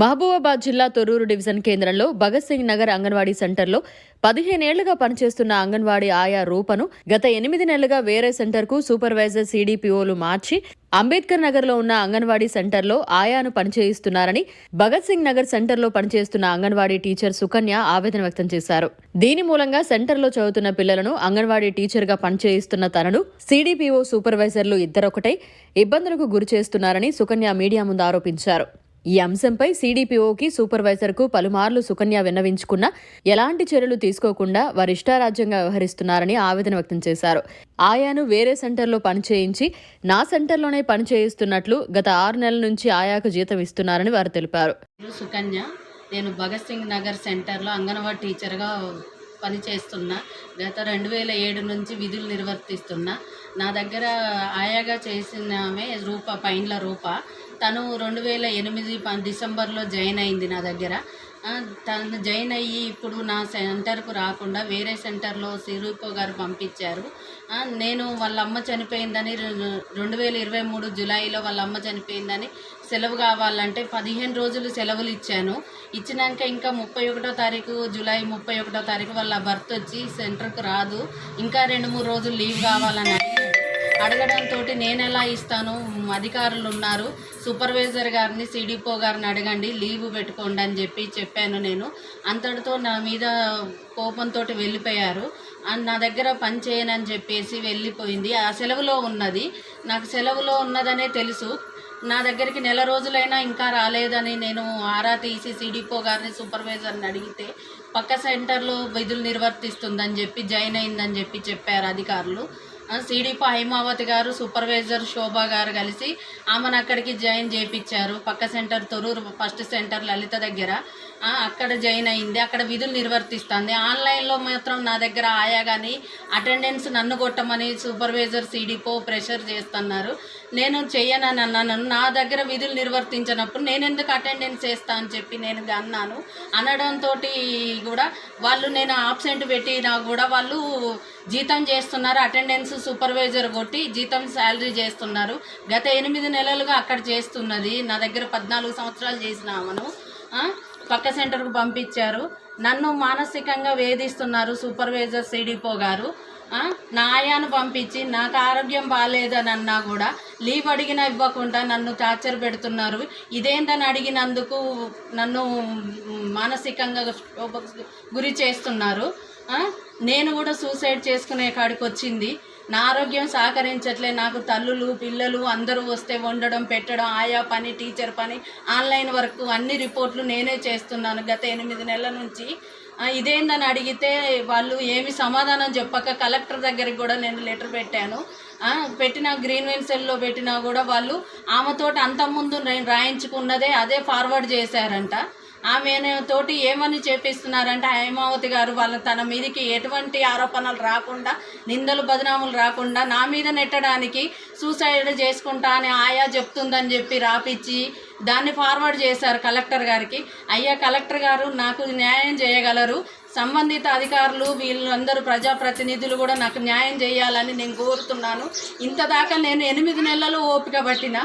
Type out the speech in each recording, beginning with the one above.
మహబూబాబాద్ జిల్లా తొర్రూరు డివిజన్ కేంద్రంలో భగత్ సింగ్ నగర్ అంగన్వాడీ సెంటర్లో పదిహేనేళ్ళుగా పనిచేస్తున్న అంగన్వాడీ ఆయా రూపను గత ఎనిమిది నెలలుగా వేరే సెంటర్కు సూపర్వైజర్ సీడీపీఓలు మార్చి అంబేద్కర్ నగర్లో ఉన్న అంగన్వాడీ సెంటర్లో ఆయాను పనిచేయిస్తున్నారని భగత్ సింగ్ నగర్ సెంటర్లో పనిచేస్తున్న అంగన్వాడీ టీచర్ సుకన్య ఆవేదన వ్యక్తం చేశారు. దీని మూలంగా సెంటర్లో చదువుతున్న పిల్లలను అంగన్వాడీ టీచర్గా పనిచేయిస్తున్న తనను సీడీపీఓ సూపర్వైజర్లు ఇద్దరొకటై ఇబ్బందులకు గురి చేస్తున్నారని సుకన్య మీడియా ముందు ఆరోపించారు. ఈ అంశంపై సీడీపీఓకి సూపర్వైజర్కు పలుమార్లు సుకన్య విన్నవించుకున్న ఎలాంటి చర్యలు తీసుకోకుండా వారి ఇష్టారాజ్యంగా వ్యవహరిస్తున్నారని ఆవేదన వ్యక్తం చేశారు. ఆయాను వేరే సెంటర్లో పనిచేయించి నా సెంటర్లోనే పనిచేయిస్తున్నట్లు గత ఆరు నెలల నుంచి ఆయాకు జీతం ఇస్తున్నారని వారు తెలిపారు. సుకన్య నేను భగత్ సింగ్ నగర్ సెంటర్లో అంగన్వాడీ టీచర్గా పనిచేస్తున్నా. గత రెండు వేల ఏడు నుంచి విధులు నిర్వర్తిస్తున్నా. నా దగ్గర ఆయాగా చేసిన ఆమె రూప పైన్ల రూప. తను రెండు వేల ఎనిమిది ప- డిసెంబర్లో జాయిన్ అయింది నా దగ్గర. తను జాయిన్ అయ్యి ఇప్పుడు నా సెంటర్కు రాకుండా వేరే సెంటర్లో సిరూపో గారు పంపించారు. నేను వాళ్ళ అమ్మ చనిపోయిందని రెండు వేల ఇరవై మూడు జూలైలో వాళ్ళ అమ్మ చనిపోయిందని సెలవు కావాలంటే పదిహేను రోజులు సెలవులు ఇచ్చాను. ఇచ్చినాక ఇంకా ముప్పై ఒకటో తారీఖు జూలై ముప్పై ఒకటో తారీఖు వాళ్ళ భర్త వచ్చి సెంటర్కు రాదు. ఇంకా రెండు మూడు రోజులు లీవ్ కావాలని అడగడంతో నేను ఎలా ఇస్తాను? అధికారులు ఉన్నారు సూపర్వైజర్ గారిని సిడిపో గారిని అడగండి లీవ్ పెట్టుకోండి అని చెప్పి చెప్పాను నేను. అంతటితో నా మీద కోపంతో వెళ్ళిపోయారు. నా దగ్గర పని చేయనని చెప్పేసి వెళ్ళిపోయింది. ఆ సెలవులో ఉన్నది. నాకు సెలవులో ఉన్నదనే తెలుసు. నా దగ్గరికి నెల రోజులైనా ఇంకా రాలేదని నేను ఆరా తీసి సిడిపో గారిని సూపర్వైజర్ని అడిగితే పక్క సెంటర్లో విధులు నిర్వర్తిస్తుందని చెప్పి జాయిన్ అయిందని చెప్పి చెప్పారు అధికారులు. సిడిపో హైమావతి గారు సూపర్వైజర్ శోభా గారు కలిసి ఆమెను అక్కడికి జాయిన్ చేయించారు పక్క centre Thorrur first centre Lalitha దగ్గర. అక్కడ జాయిన్ అయింది. అక్కడ విధులు నిర్వర్తిస్తుంది. ఆన్లైన్లో మాత్రం నా దగ్గర ఆయా కానీ అటెండెన్స్ నన్ను కొట్టమని సూపర్వైజర్ సీడీపో ప్రెషర్ చేస్తున్నారు. నేను చెయ్యనని అన్నాను నా దగ్గర విధులు నిర్వర్తించినప్పుడు నేను ఎందుకు అటెండెన్స్ చేస్తా అని చెప్పి నేను అన్నాను. అనడంతో కూడా వాళ్ళు నేను ఆబ్సెంట్ పెట్టినా కూడా వాళ్ళు జీతం చేస్తున్నారు. అటెండెన్స్ సూపర్వైజర్ కొట్టి జీతం శాలరీ చేస్తున్నారు. గత ఎనిమిది నెలలుగా అక్కడ చేస్తున్నది. నా దగ్గర పద్నాలుగు సంవత్సరాలు చేసిన ఆమెను. ఆ, పక్క సెంటర్కు పంపించారు. నన్ను మానసికంగా వేధిస్తున్నారు సూపర్వైజర్ సిడిపో గారు. నా ఆయాను పంపించి నాకు ఆరోగ్యం బాగాలేదని అన్నా కూడా లీవ్ అడిగినా ఇవ్వకుండా నన్ను టార్చర్ పెడుతున్నారు. ఇదేందని అడిగినందుకు నన్ను మానసికంగా గురి చేస్తున్నారు. నేను కూడా సూసైడ్ చేసుకునే కాడికి వచ్చింది. నా ఆరోగ్యం సహకరించట్లే. నాకు తల్లులు పిల్లలు అందరూ వస్తే వండడం పెట్టడం ఆయా పని టీచర్ పని ఆన్లైన్ వర్క్ అన్ని రిపోర్ట్లు నేనే చేస్తున్నాను. గత ఎనిమిది నెలల నుంచి ఇదేందని అడిగితే వాళ్ళు ఏమి సమాధానం చెప్పక కలెక్టర్ దగ్గరికి కూడా నేను లెటర్ పెట్టాను. పెట్టిన గ్రీన్ వెన్సెల్లో పెట్టినా కూడా వాళ్ళు ఆమెతోటి అంతకుముందు నేను రాయించుకున్నదే అదే ఫార్వర్డ్ చేశారంట. ఆమె తోటి ఏమని చేపిస్తున్నారంటే హైమావతి గారు వాళ్ళ తన మీదకి ఎటువంటి ఆరోపణలు రాకుండా నిందలు బదనాములు రాకుండా నా మీద నెట్టడానికి సూసైడ్ చేసుకుంటా అని ఆయా చెప్తుందని చెప్పి రాపిచ్చి దాన్ని ఫార్వర్డ్ చేశారు కలెక్టర్ గారికి. అయ్యా కలెక్టర్ గారు నాకు న్యాయం చేయగలరు. సంబంధిత అధికారులు వీళ్ళందరూ ప్రజాప్రతినిధులు కూడా నాకు న్యాయం చేయాలని నేను కోరుతున్నాను. ఇంత దాకా నేను ఎనిమిది నెలలు ఓపిక పట్టిన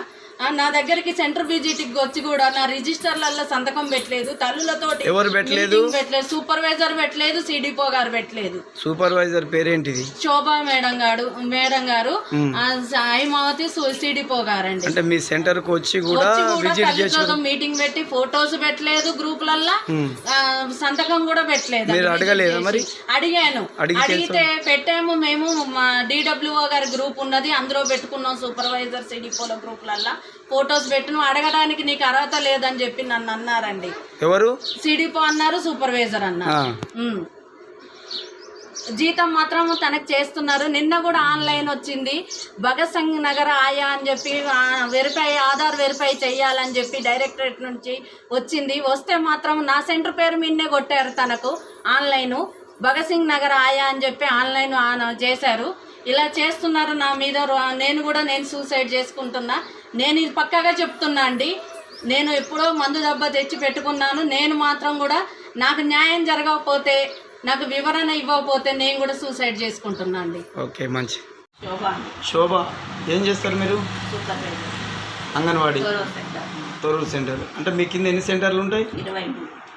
నా దగ్గరికి సెంటర్ విజిట్కి వచ్చి కూడా నా రిజిస్టర్లలో సంతకం పెట్టలేదు. తల్లులతోటి ఎవరు పెట్టలేదు? పెట్టలేదు. సూపర్వైజర్ పెట్టలేదు సిడిపో గారు పెట్టలేదు. సూపర్వైజర్ పేరేంటిది? శోభా మేడం గారు మేడం గారు హైమావతి సిడిపో గారండి. అంటే మీ సెంటర్కు వచ్చి కూడా విజిట్ చేసి మీటింగ్ పెట్టి ఫొటోస్ పెట్టలేదు గ్రూపులల్లో. సంతకం కూడా పెట్టలేదు మీరు అడగలేదా మరి? అడిగాను. అడిగి అడిగితే పెట్టాము మేము మా డిడబ్ల్యూఓ గారి గ్రూప్ ఉన్నది. అందులో పెట్టుకున్నాం సూపర్వైజర్ సిడిపోల గ్రూపులల్లో. ఫొటోస్ పెట్టిన అడగడానికి నీకు అర్హత లేదని చెప్పి నన్ను అన్నారండి. ఎవరు? సిడిపో అన్నారు సూపర్వైజర్ అన్నారు. ఉమ్. జీతం మాత్రం తనకు చేస్తున్నారు. నిన్న కూడా ఆన్లైన్ వచ్చింది. భగత్ సింగ్ నగర్ ఆయా అని చెప్పి వెరిఫై ఆధార్ వెరిఫై చేయాలని చెప్పి డైరెక్టరేట్ నుంచి వచ్చింది. వస్తే మాత్రం నా సెంటర్ పేరు మీదనే కొట్టారు తనకు ఆన్లైన్. భగత్ సింగ్ నగర్ ఆయా అని చెప్పి ఆన్లైన్ ఆన్ చేశారు. ఇలా చేస్తున్నారు నా మీద నేను కూడా నేను సూసైడ్ చేసుకుంటున్నా. నేను ఇది పక్కాగా చెప్తున్నా అండి. నేను ఎప్పుడో మందు దెబ్బ తెచ్చి పెట్టుకున్నాను. నేను మాత్రం కూడా నాకు న్యాయం జరగకపోతే నాకు వివరణ ఇవ్వకపోతే నేను కూడా సూసైడ్ చేసుకుంటున్నా అండి. ఓకే మంచి. శోభ. శోభ ఏం చేస్తారు మీరు? అంగన్వాడీ. తొరూరు సెంటర్. అంటే మీ కింద ఎన్ని సెంటర్లు ఉంటాయి?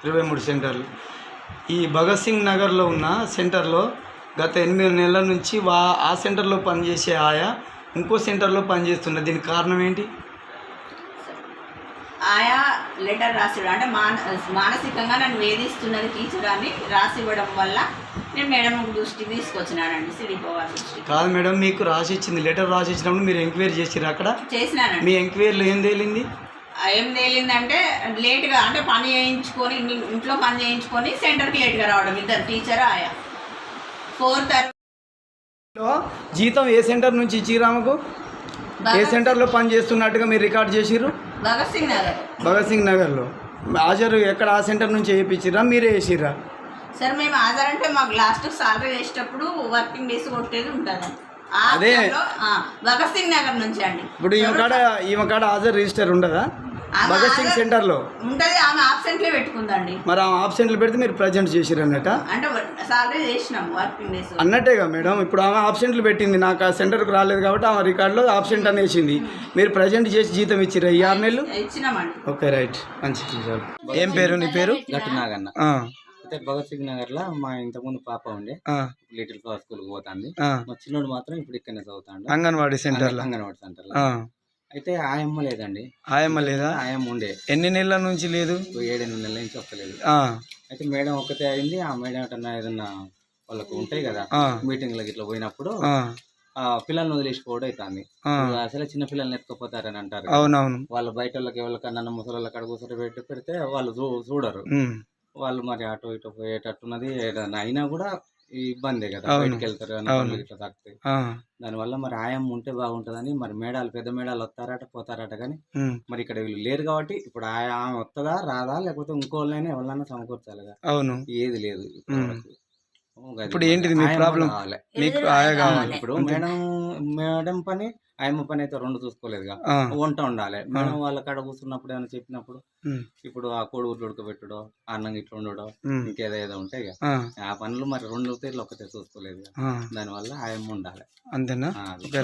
ఇరవై మూడు సెంటర్లు. ఈ భగత్ సింగ్ నగర్లో ఉన్న సెంటర్లో గత ఎనిమిది నెలల నుంచి వా ఆ సెంటర్లో పనిచేసే ఆయా ఇంకో సెంటర్లో పనిచేస్తున్నది దీనికి కారణం ఏంటి? ఆయా లెటర్ రాసివ్వడం. అంటే మాన మానసికంగా నన్ను వేధిస్తున్నది టీచర్ అని రాసి ఇవ్వడం వల్ల నేను మేడం దృష్టి తీసుకొచ్చినానండి సిడిపో వారి దృష్టికి కాదు మేడం మీకు రాసి ఇచ్చింది లెటర్ రాసి ఇచ్చినప్పుడు మీరు ఎంక్వైరీ చేసిర్రు అక్కడ? చేసినానండి. మీ ఎంక్వైరీలో ఏం తేలింది? ఏం తేలిందంటే లేట్గా అంటే పని చేయించుకొని ఇంట్లో పని చేయించుకొని సెంటర్కి లేట్గా రావడం ఇద్దరు టీచర్ ఆయా. ఫోర్లో జీతం ఏ సెంటర్ నుంచి ఇచ్చిర్రు ఆమెకు? ఏ సెంటర్లో పని చేస్తున్నట్టుగా మీరు రికార్డ్ చేసిర్రు? భగత్ సింగ్ నగర్. భగత్ సింగ్ నగర్లో. హాజరు ఎక్కడ ఆ సెంటర్ నుంచి వేయించిర్రా మీరే వేసిర్రా సార్ మేము హాజరు అంటే మాకు లాస్ట్ సాలరీ వేసేటప్పుడు వర్కింగ్ డేస్ కొట్టేది ఉంటుంది. అదే. భగత్ సింగ్ నగర్ నుంచి అండి. ఇప్పుడు ఈమె కాడ ఈమె కాడ హాజరు రిజిస్టర్ ఉండదా? భగత్ సింగ్ హాజరు- సెంటర్లో. ఉంటది ఆమె ఆబ్సెంట్లే పెట్టుకుందండి. మరి ఆ ఆప్షన్లు పెడితే మీరు ప్రజెంట్ చేసిర్రు అన్నట్ట అంటే సాలరీ చేసినాం వర్కింగ్ డేస్ అన్నట్టేగా మేడం ఇప్పుడు ఆమె ఆప్షన్లు పెట్టింది నాకు ఆ సెంటర్కి రాలేదు కాబట్టి ఆమె రికార్డులో ఆప్షెంట్ అనేసింది. మీరు ప్రజెంట్ చేసి జీతం ఇచ్చిర్రా ఈ ఆరు నెలలు? ఇచ్చినామండి. Okay right. మంచి ఏం పేరు నీ పేరు? గట్టు నాగన్న. ఆ, అయితే భగత్ సింగ్ నగర్లో మా ఇంతకుముందు పాప ఉండే. ఆ, లిటిల్ ఫ్లవర్ స్కూల్కి పోతుంది. మా చిన్నోడు మాత్రం ఇప్పుడు ఇక్కడనే చదువుతాడు. అంగన్వాడీ సెంటర్లో. అంగన్వాడి సెంటర్లో ఆ, అయితే ఆయమ్మ లేదండి. ఆయమ్మ లేదా? ఆయమ్మ ఉండే. ఎన్ని నెలల నుంచి లేదు? ఏడెనిమిది నెలల నుంచి వస్తలేదు. అయితే మేడం ఒక్కతే అయింది. ఆ మేడం ఏటన్నా ఏదన్నా వాళ్ళకు ఉంటాయి కదా. మీటింగ్లకి ఇట్లా పోయినప్పుడు పిల్లల్ని వదిలేసిపోవడం అవుతుంది. అసలే చిన్న పిల్లల్ని ఎత్తుకుపోతారని అంటారు అవునవును. వాళ్ళ బయట వాళ్ళకి ఎవరికన్నా ముసలి వాళ్ళకి కూర్చొని పెట్టి పెడితే వాళ్ళు చూడరు. వాళ్ళు మరి అటు ఇటు పోయేటట్టున్నది ఏదైనా అయినా కూడా ఇబ్బందే కదా. బయటికి వెళ్తారు ఇట్లా తాకుతాయి దానివల్ల మరి ఆయం ఉంటే బాగుంటుందని మరి మేడాలు పెద్ద మేడాలు వస్తారట పోతారట కానీ మరి ఇక్కడ వీళ్ళు లేరు కాబట్టి ఇప్పుడు ఆయా ఆమె వస్తుందా రాదా లేకపోతే ఇంకోళ్ళైనా ఎవరినైనా సమకూర్చాలిగా? అవును. ఏది లేదు ఇప్పుడు ఏంటిది మీ ప్రాబ్లం. మీకు ఆయా కావాలి. ఇప్పుడు మేడం మేడం పని ఆయమ్మ పని అయితే రెండు చూసుకోలేదుగా. వంట ఉండాలి. మేడం వాళ్ళ కాడ కూర్చున్నప్పుడు ఏమైనా చెప్పినప్పుడు ఇప్పుడు ఆ కోడి ఉడకబెట్టడో అన్నం ఇట్లా ఉండడో ఇంకేదో ఏదో ఉంటాయి ఆ, పనులు మరి రెండు తీర్లు ఒకటే చూసుకోలేదు దానివల్ల ఆయమ్మ ఉండాలి. అంతేనా?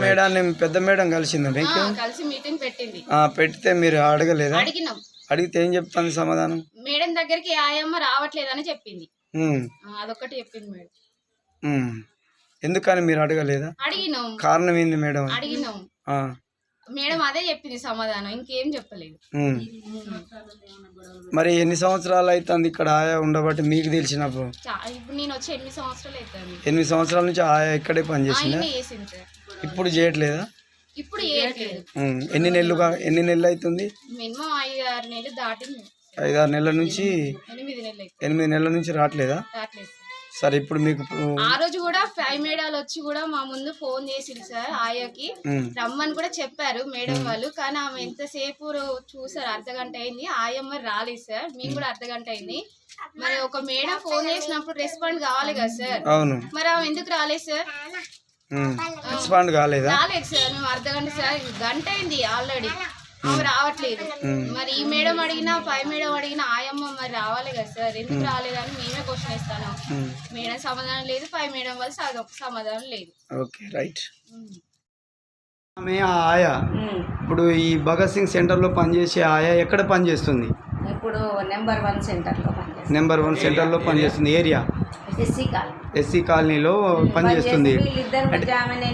మేడాన్ని పెద్ద మేడం కలిసిందా కలిసి మీటింగ్ పెట్టింది. ఆ, పెడితే మీరు అడగలేదా? అడిగినాం. అడిగితే ఏం చెప్తాను సమాధానం? మేడం దగ్గరికి ఆయమ్మ రావట్లేదని చెప్పింది. అదొక్కటి చెప్పింది మేడం. ఎందుకని మీరు అడగలేదా? అడిగినాం. కారణం ఏంది మేడం? అడిగినాం. మేడం అదే చెప్పింది సమాధానం ఇంకేం చెప్పలేదు. మరి ఎన్ని సంవత్సరాలు అవుతుంది ఇక్కడ ఆయా ఉండబట్టి మీకు తెలిసినప్పుడు? నేను వచ్చి ఎనిమిది సంవత్సరాలు అవుతుంది ఎనిమిది సంవత్సరాల నుంచి ఆయా ఇక్కడే పనిచేసిందా ఇప్పుడు చేయట్లేదా? ఇప్పుడు ఎన్ని నెలలుగా ఎన్ని నెలలు అవుతుంది మినిమం ఐదు ఆరు నెలలు దాటింది. ఐదారు నెలల నుంచి ఎనిమిది నెలలు అవుతుంది ఎనిమిది నెలల నుంచి రావట్లేదా? సార్. ఇప్పుడు మీకు ఆ రోజు కూడా ఫైవ్ మేడాలు వచ్చి కూడా మా ముందు ఫోన్ చేసింది సార్ ఆయాకి. రమ్మని కూడా చెప్పారు మేడం వాళ్ళు. కానీ ఆమె ఎంతసేపు చూసారు అర్ధ గంట అయింది. ఆయమ్మ రాలేదు సార్. మేము కూడా అర్ధ గంట అయింది. మరి ఒక మేడం ఫోన్ చేసినప్పుడు రెస్పాండ్ కావాలి కదా సార్. అవును. మరి ఆమె ఎందుకు రాలేదు సార్? రెస్పాండ్ కాలేదా? రాలేదు సార్. మేము అర్ధ గంట సార్. గంట అయింది ఆల్రెడీ. ఆమె రావట్లేదు. మరి ఈ మేడం అడిగినా పై మేడం అడిగినా ఆయమ్మ మరి రావాలి కదా సార్. ఎందుకు రాలేదని మేమే క్వశ్చన్ ఇస్తాను మేడం సమాధానం లేదు పై మేడం సగం సమాధానం లేదు. Okay right. ఆమె ఆ ఆయా. ఇప్పుడు ఈ భగత్ సింగ్ సెంటర్లో పనిచేసే ఆయా ఎక్కడ పనిచేస్తుంది? ఇప్పుడు నెంబర్ వన్ సెంటర్లో పనిచేస్తాం నెంబర్ వన్ సెంటర్లో పనిచేస్తుంది ఏరియా. ఎస్సీ కాల్ ఎస్సీ కాలనీలో పనిచేస్తుంది.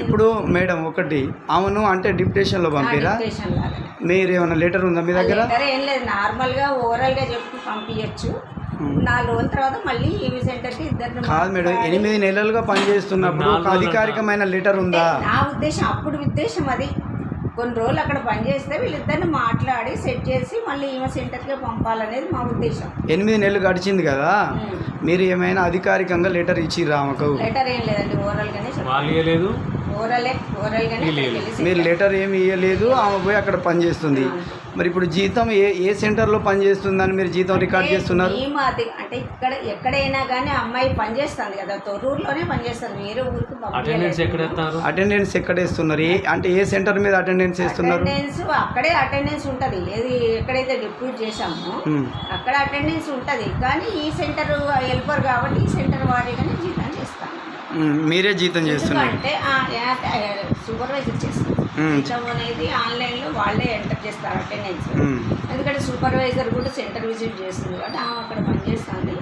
ఇప్పుడు మేడం ఒకటి ఆమెను అంటే డిప్యుటేషన్లో పంపిరా. మీరు ఏమైనా లెటర్ ఉందా మీ దగ్గర? ఏం లేదు. నార్మల్గా ఓవరాల్గా చెప్పి పంపించచ్చు నాలుగు రోజుల తర్వాత మళ్ళీ ఈవీ సెంటర్కి ఇద్దరు కాదు మేడం ఎనిమిది నెలలుగా పనిచేస్తున్నప్పుడు ఒక అధికారికమైన లెటర్ ఉందా? నా ఉద్దేశం అప్పుడు ఉద్దేశం అది. కొన్ని రోజులు అక్కడ పనిచేస్తే వీళ్ళిద్దరిని మాట్లాడి సెట్ చేసి మళ్ళీ ఈమె సెంటర్కే పంపాలనేది మా ఉద్దేశం. ఎనిమిది నెలలు గడిచింది కదా? మీరు ఏమైనా అధికారికంగా లెటర్ ఇచ్చిర్రా ఆమెకు లెటర్ ఏం లేదండి ఓవరాల్గానే ఓవరాలే ఓవరాల్గానే తెలిసి మీరు లెటర్ ఏమి ఇవ్వలేదు ఆమె పోయి అక్కడ పనిచేస్తుంది మరి ఇప్పుడు జీతం ఏ ఏ సెంటర్లో పనిచేస్తుందని మీరు జీతం రికార్డ్ చేస్తున్నారు? మేము అది అంటే ఇక్కడ ఎక్కడైనా కానీ అమ్మాయి పనిచేస్తుంది కదా తొర్రూరులోనే పనిచేస్తుంది వేరే ఊరికి. అటెండెన్స్ ఎక్కడ వేస్తున్నారు ఏ అంటే ఏ సెంటర్ మీద అటెండెన్స్ అటెండెన్స్ అక్కడే అటెండెన్స్ ఉంటుంది. ఏది ఎక్కడైతే డిప్యూట్ చేశామో ఉమ్. అక్కడ అటెండెన్స్ ఉంటుంది. కానీ ఈ సెంటర్ హెల్పర్ కాబట్టి ఈ సెంటర్ వారీగానే జీతం చేస్తాను. ఉమ్, మీరే జీతం చేస్తున్నారు. ఎందుకంటే సూపర్వైజర్ చేస్తాను జీతం అనేది ఆన్లైన్లో వాళ్ళే ఎంటర్ చేస్తారు అటెండెన్స్. ఎందుకంటే సూపర్వైజర్ కూడా సెంటర్ విజిట్ చేస్తుంది కాబట్టి ఆమె అక్కడ పనిచేస్తుంది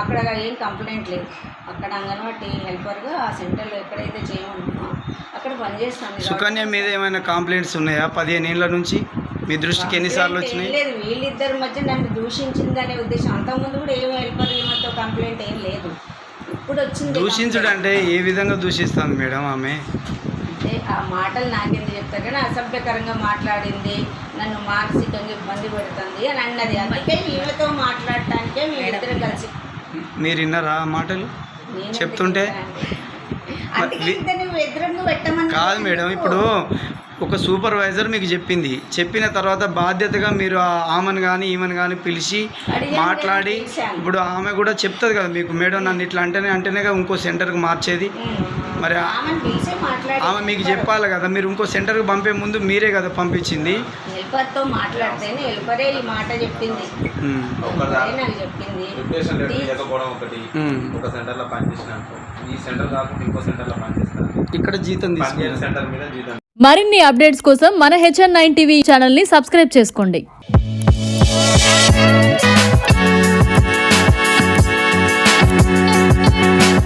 అక్కడ ఏం కంప్లైంట్ లేదు. అక్కడ అంగన్వాడీ హెల్పర్గా ఆ సెంటర్లో ఎక్కడైతే చేయమంటున్నామో అక్కడ పనిచేస్తుంది సుకన్య మీద ఏమైనా కంప్లైంట్స్ ఉన్నాయా? పదిహేను ఏళ్ళ నుంచి? మీ దృష్టికి ఎన్నిసార్లు వచ్చినాయి? లేదు. వీళ్ళిద్దరి మధ్య నన్ను దూషించిందనే ఉద్దేశం. అంతకుముందు కూడా ఏం హెల్పర్ ఏమంతో కంప్లైంట్ ఏం లేదు. ఇప్పుడు వచ్చింది దూషించుడు అంటే ఏ విధంగా దూషిస్తుంది మేడం ఆమె? ఆ మాటలు నాకెందుకు చెప్తారు? కానీ అసభ్యకరంగా మాట్లాడింది నన్ను మానసికంగా ఇబ్బంది పెడుతుంది అని అన్నది. అందుకే ఈమెతో మాట్లాడటానికే మేమిద్దరం కలిసి మీరు విన్నారా ఆ మాటలు? చెప్తుంటే? కాదు మేడం ఇప్పుడు ఒక సూపర్వైజర్ మీకు చెప్పింది. చెప్పిన తర్వాత బాధ్యతగా మీరు ఆ- ఆమెను కానీ ఈమెను కానీ పిలిచి మాట్లాడి. ఇప్పుడు ఆమె కూడా చెప్తుంది కదా మీకు. మేడం నన్ను ఇట్లా అంటేనే అంటేనే ఇంకో సెంటర్కి మార్చేది. మరి ఆమె మీకు చెప్పాలి కదా మీరు ఇంకో సెంటర్కి పంపే ముందు మీరే కదా పంపించింది. హెల్పర్తో మాట్లాడితేనే హెల్పరే ఈ మాట చెప్పింది. ఉమ్. హెల్పరే నాకు చెప్పింది. రిప్యుటేషన్ లెటర్ తీ- ఇవ్వకపోవడం ఒకటి ఉమ్. ఒక సెంటర్లో పనిచేసినాను ఈ సెంటర్ కాకుండా ఇంకో సెంటర్లో పనిచేస్తాను. ఇక్కడ జీతం పనిచేసే తీసుకుంటారు సెంటర్ మీద జీతం. మరిన్ని అప్డేట్స్ కోసం మన హెచ్ఎన్ నైన్ టీవీ ఛానల్ని సబ్స్క్రైబ్ చేసుకోండి.